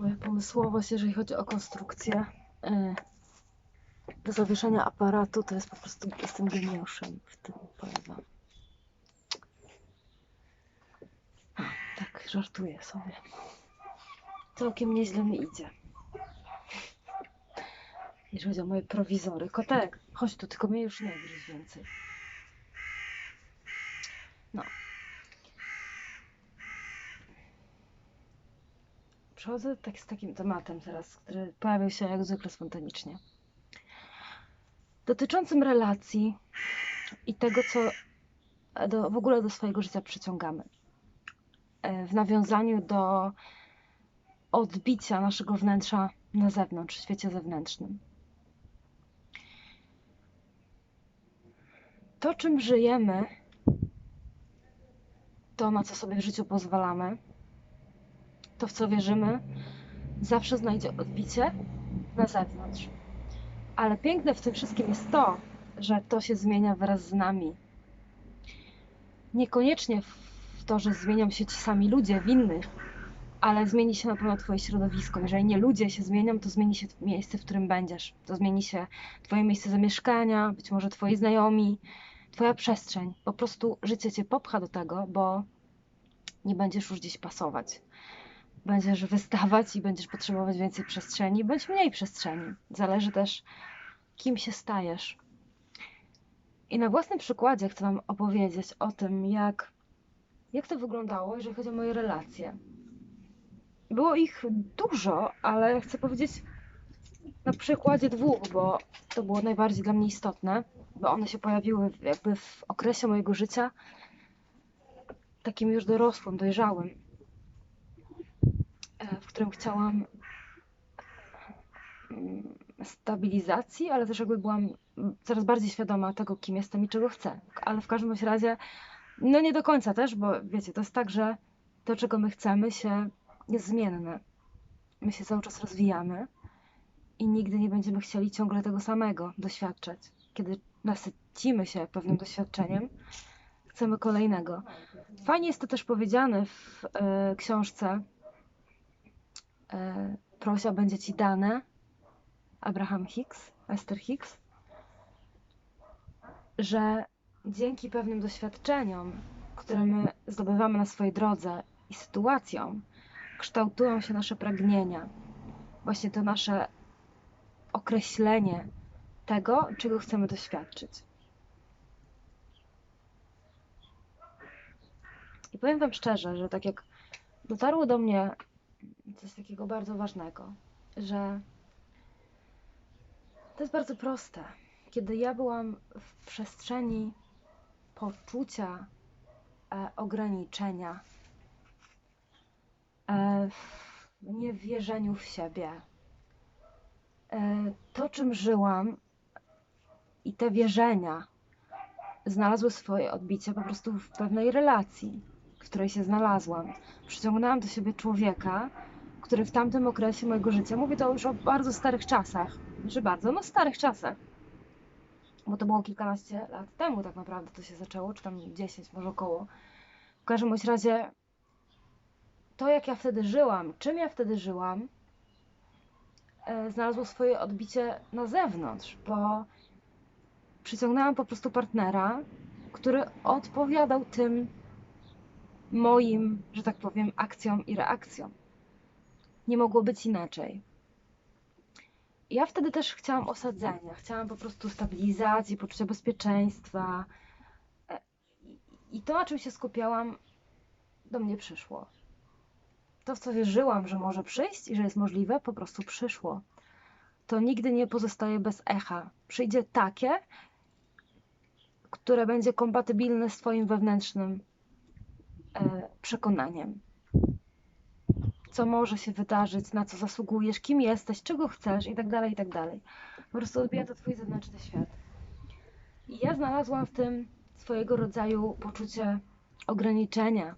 moja pomysłowość, jeżeli chodzi o konstrukcję e, do zawieszenia aparatu, to jest po prostu, jestem geniuszem w tym, powiem wam. A, Tak, żartuję sobie. Całkiem nieźle mi idzie. Jeżeli chodzi o moje prowizory. Kotek, chodź tu, tylko mnie już nie gryź więcej. No. Przechodzę tak z takim tematem teraz, który pojawił się jak zwykle spontanicznie. Dotyczącym relacji i tego, co do, w ogóle do swojego życia przyciągamy. E, W nawiązaniu do odbicia naszego wnętrza na zewnątrz, w świecie zewnętrznym. To, czym żyjemy, to, na co sobie w życiu pozwalamy, to, w co wierzymy, zawsze znajdzie odbicie na zewnątrz. Ale piękne w tym wszystkim jest to, że to się zmienia wraz z nami. Niekoniecznie w to, że zmienią się ci sami ludzie w innych, ale zmieni się na pewno Twoje środowisko. Jeżeli nie ludzie się zmienią, to zmieni się miejsce, w którym będziesz. To zmieni się Twoje miejsce zamieszkania, być może Twoi znajomi, Twoja przestrzeń. Po prostu życie Cię popcha do tego, bo nie będziesz już gdzieś pasować. Będziesz wystawać i będziesz potrzebować więcej przestrzeni, bądź mniej przestrzeni. Zależy też, kim się stajesz. I na własnym przykładzie chcę Wam opowiedzieć o tym, jak, jak to wyglądało, jeżeli chodzi o moje relacje. Było ich dużo, ale chcę powiedzieć na przykładzie dwóch, bo to było najbardziej dla mnie istotne, bo one się pojawiły jakby w okresie mojego życia takim już dorosłym, dojrzałym, którym chciałam mm, stabilizacji, ale też jakby byłam coraz bardziej świadoma tego, kim jestem i czego chcę. Ale w każdym razie, no nie do końca też, bo wiecie, to jest tak, że to, czego my chcemy, się jest zmienne. My się cały czas rozwijamy i nigdy nie będziemy chcieli ciągle tego samego doświadczać. Kiedy nasycimy się pewnym doświadczeniem, chcemy kolejnego. Fajnie jest to też powiedziane w e, książce Prosia będzie ci dane Abraham Hicks, Esther Hicks, że dzięki pewnym doświadczeniom, które my zdobywamy na swojej drodze i sytuacjom, kształtują się nasze pragnienia. Właśnie to nasze określenie tego, czego chcemy doświadczyć. I powiem Wam szczerze, że tak jak dotarło do mnie coś takiego bardzo ważnego, że to jest bardzo proste. Kiedy ja byłam w przestrzeni poczucia e, ograniczenia, e, w niewierzeniu w siebie, e, to czym żyłam i te wierzenia znalazły swoje odbicie po prostu w pewnej relacji, w której się znalazłam. Przyciągnęłam do siebie człowieka, który w tamtym okresie mojego życia, mówię to już o bardzo starych czasach, że bardzo, no starych czasach, bo to było kilkanaście lat temu tak naprawdę to się zaczęło, czy tam 10 może około. W każdym bądź razie to jak ja wtedy żyłam, czym ja wtedy żyłam, e, znalazło swoje odbicie na zewnątrz, bo przyciągnęłam po prostu partnera, który odpowiadał tym moim, że tak powiem, akcjom i reakcjom. Nie mogło być inaczej. Ja wtedy też chciałam osadzenia, chciałam po prostu stabilizacji, poczucia bezpieczeństwa. E, i- to, na czym się skupiałam, do mnie przyszło. To, w co wierzyłam, że może przyjść i że jest możliwe, po prostu przyszło. To nigdy nie pozostaje bez echa. Przyjdzie takie, które będzie kompatybilne z Twoim wewnętrznym przekonaniem. Co może się wydarzyć, na co zasługujesz, kim jesteś, czego chcesz i tak dalej, i tak. Po prostu odbija to Twój zewnętrzny świat. I ja znalazłam w tym swojego rodzaju poczucie ograniczenia.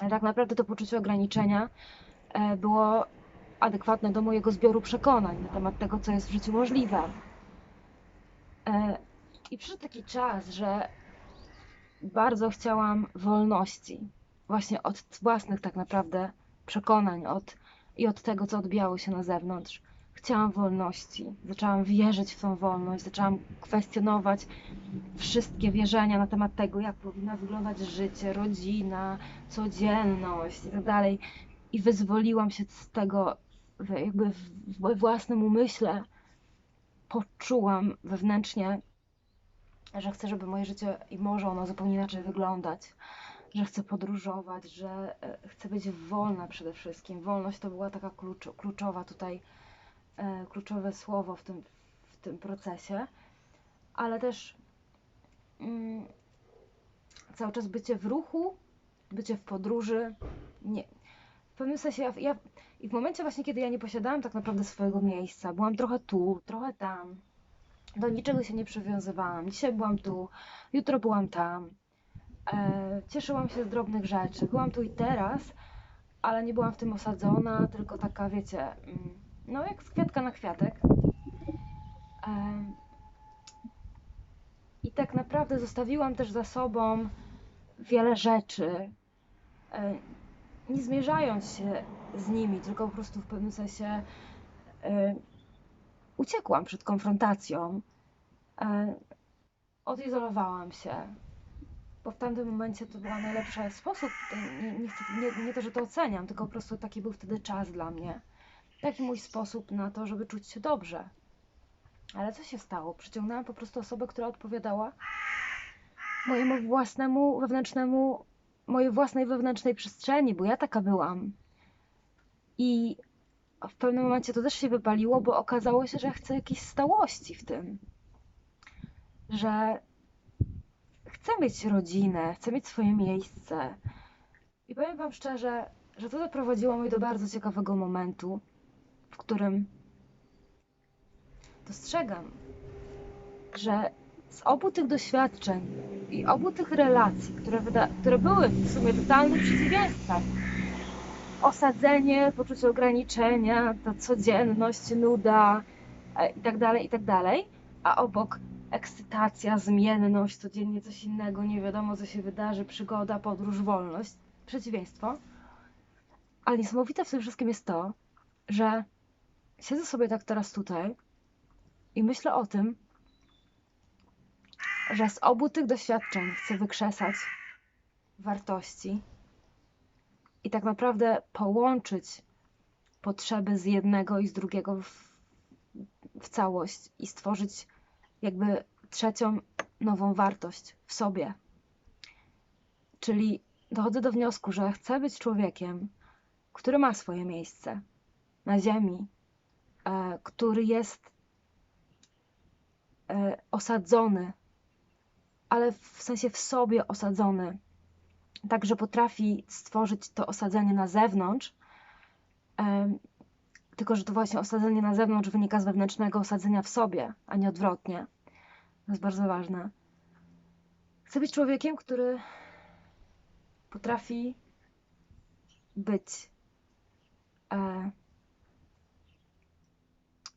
Ale tak naprawdę to poczucie ograniczenia e, było adekwatne do mojego zbioru przekonań na temat tego, co jest w życiu możliwe. E, I przyszedł taki czas, że bardzo chciałam wolności, właśnie od własnych tak naprawdę przekonań, od i od tego, co odbijało się na zewnątrz. Chciałam wolności, zaczęłam wierzyć w tą wolność, zaczęłam kwestionować wszystkie wierzenia na temat tego, jak powinno wyglądać życie, rodzina, codzienność itd. I wyzwoliłam się z tego, jakby we własnym umyśle poczułam wewnętrznie, że chcę, żeby moje życie i może ono zupełnie inaczej wyglądać, że chcę podróżować, że e, chcę być wolna przede wszystkim. Wolność to była taka klucz, kluczowa tutaj, e, kluczowe słowo w tym, w tym procesie, ale też mm, cały czas bycie w ruchu, bycie w podróży. Nie. W pewnym sensie ja, ja i w momencie właśnie, kiedy ja nie posiadałam tak naprawdę swojego miejsca, byłam trochę tu, trochę tam, do niczego się nie przywiązywałam. Dzisiaj byłam tu, jutro byłam tam. E, cieszyłam się z drobnych rzeczy. Byłam tu i teraz, ale nie byłam w tym osadzona, tylko taka, wiecie, mm, no jak z kwiatka na kwiatek. E, I tak naprawdę zostawiłam też za sobą wiele rzeczy. E, nie zmierzając się z nimi, tylko po prostu w pewnym sensie y, uciekłam przed konfrontacją. Y, odizolowałam się, bo w tamtym momencie to był najlepszy sposób. Nie, nie, chcę, nie, nie to, że to oceniam, tylko po prostu taki był wtedy czas dla mnie. Taki mój sposób na to, żeby czuć się dobrze. Ale co się stało? Przyciągnęłam po prostu osobę, która odpowiadała mojemu własnemu wewnętrznemu mojej własnej wewnętrznej przestrzeni, bo ja taka byłam. I w pewnym momencie to też się wypaliło, bo okazało się, że chcę jakiejś stałości w tym. Że chcę mieć rodzinę, chcę mieć swoje miejsce. I powiem Wam szczerze, że to doprowadziło mnie do bardzo ciekawego momentu, w którym dostrzegam, że z obu tych doświadczeń i obu tych relacji, które, które były w sumie totalnym przeciwieństwem, osadzenie, poczucie ograniczenia, ta codzienność, nuda e, i tak tak a obok ekscytacja, zmienność, codziennie coś innego, nie wiadomo co się wydarzy, przygoda, podróż, wolność, przeciwieństwo. Ale niesamowite w tym wszystkim jest to, że siedzę sobie tak teraz tutaj i myślę o tym, że z obu tych doświadczeń chcę wykrzesać wartości i tak naprawdę połączyć potrzeby z jednego i z drugiego w, w całość i stworzyć jakby trzecią nową wartość w sobie. Czyli dochodzę do wniosku, że chcę być człowiekiem, który ma swoje miejsce na Ziemi, e, który jest e, osadzony ale w sensie w sobie osadzony. Także potrafi stworzyć to osadzenie na zewnątrz, tylko że to właśnie osadzenie na zewnątrz wynika z wewnętrznego osadzenia w sobie, a nie odwrotnie. To jest bardzo ważne. Chcę być człowiekiem, który potrafi być e,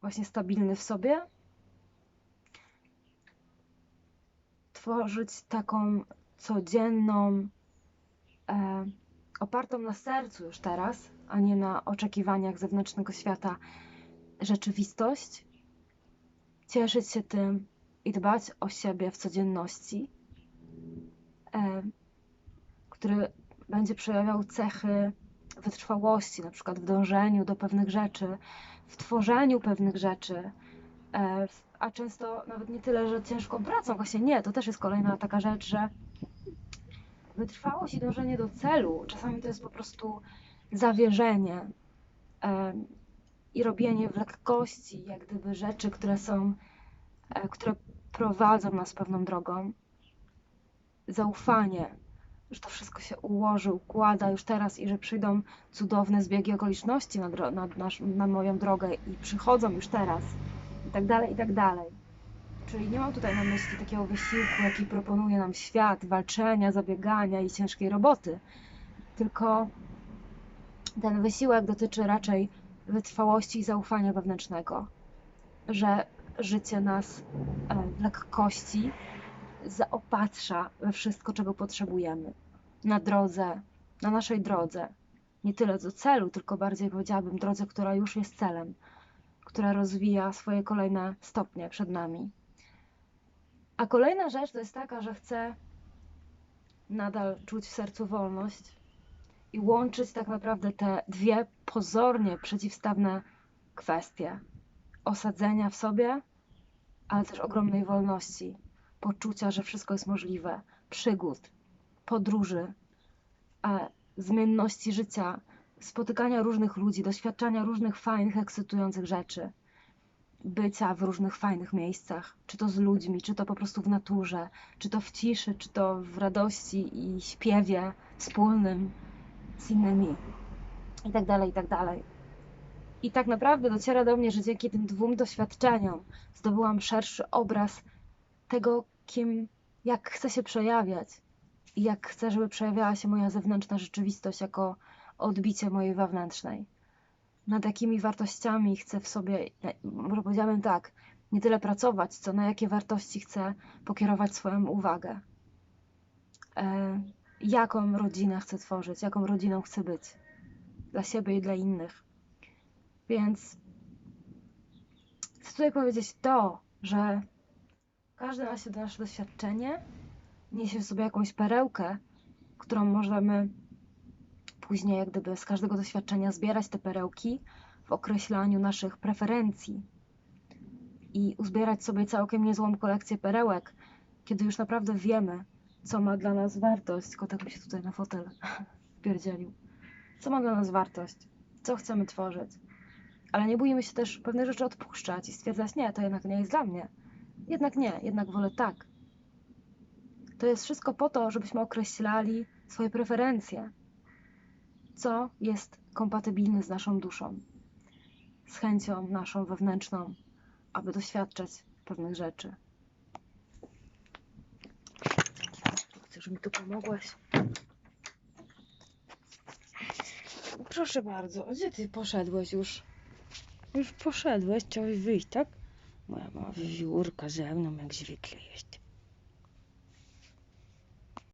właśnie stabilny w sobie, stworzyć taką codzienną, opartą na sercu już teraz, a nie na oczekiwaniach zewnętrznego świata, rzeczywistość, cieszyć się tym i dbać o siebie w codzienności, e, który będzie przejawiał cechy wytrwałości, na przykład w dążeniu do pewnych rzeczy, w tworzeniu pewnych rzeczy, e, a często nawet nie tyle, że ciężką pracą, właśnie nie, to też jest kolejna taka rzecz, że wytrwałość i dążenie do celu, czasami to jest po prostu zawierzenie i robienie w lekkości, jak gdyby rzeczy, które są, e, które prowadzą nas pewną drogą. Zaufanie, że to wszystko się ułoży, układa już teraz i że przyjdą cudowne zbiegi okoliczności na, na, na, na moją drogę i przychodzą już teraz i tak dalej, i tak dalej. Czyli nie mam tutaj na myśli takiego wysiłku, jaki proponuje nam świat, walczenia, zabiegania i ciężkiej roboty, tylko ten wysiłek dotyczy raczej wytrwałości i zaufania wewnętrznego, że życie nas e, w lekkości zaopatrza we wszystko, czego potrzebujemy. Na drodze, na naszej drodze, nie tyle do celu, tylko bardziej powiedziałabym drodze, która już jest celem, która rozwija swoje kolejne stopnie przed nami. A kolejna rzecz to jest taka, że chcę nadal czuć w sercu wolność i łączyć tak naprawdę te dwie pozornie przeciwstawne kwestie. Osadzenia w sobie, ale też ogromnej wolności, poczucia, że wszystko jest możliwe, przygód, podróży, zmienności życia, spotykania różnych ludzi, doświadczania różnych fajnych, ekscytujących rzeczy, bycia w różnych fajnych miejscach, czy to z ludźmi, czy to po prostu w naturze, czy to w ciszy, czy to w radości i śpiewie wspólnym z innymi, i tak dalej, i tak dalej. I tak naprawdę dociera do mnie, że dzięki tym dwóm doświadczeniom zdobyłam szerszy obraz tego, kim, jak chcę się przejawiać i jak chcę, żeby przejawiała się moja zewnętrzna rzeczywistość jako odbicie mojej wewnętrznej. Nad jakimi wartościami chcę w sobie, może powiedziałabym tak, nie tyle pracować, co na jakie wartości chcę pokierować swoją uwagę. E, jaką rodzinę chcę tworzyć, jaką rodziną chcę być dla siebie i dla innych. Więc chcę tutaj powiedzieć to, że każde nasze, nasze doświadczenie niesie w sobie jakąś perełkę, którą możemy później, jak gdyby z każdego doświadczenia zbierać te perełki w określaniu naszych preferencji i uzbierać sobie całkiem niezłą kolekcję perełek, kiedy już naprawdę wiemy, co ma dla nas wartość. Kotek mi się tutaj na fotel pierdzielił. Co ma dla nas wartość? Co chcemy tworzyć? Ale nie bójmy się też pewne rzeczy odpuszczać i stwierdzać, nie, to jednak nie jest dla mnie. Jednak nie, jednak wolę tak. To jest wszystko po to, żebyśmy określali swoje preferencje. Co jest kompatybilne z naszą duszą, z chęcią naszą wewnętrzną, aby doświadczać pewnych rzeczy. Chcę, że mi tu pomogłaś. Proszę bardzo, gdzie ty poszedłeś już? Już poszedłeś, chciałeś wyjść, tak? Moja mała wiewiórka ze mną jak zwykle jest.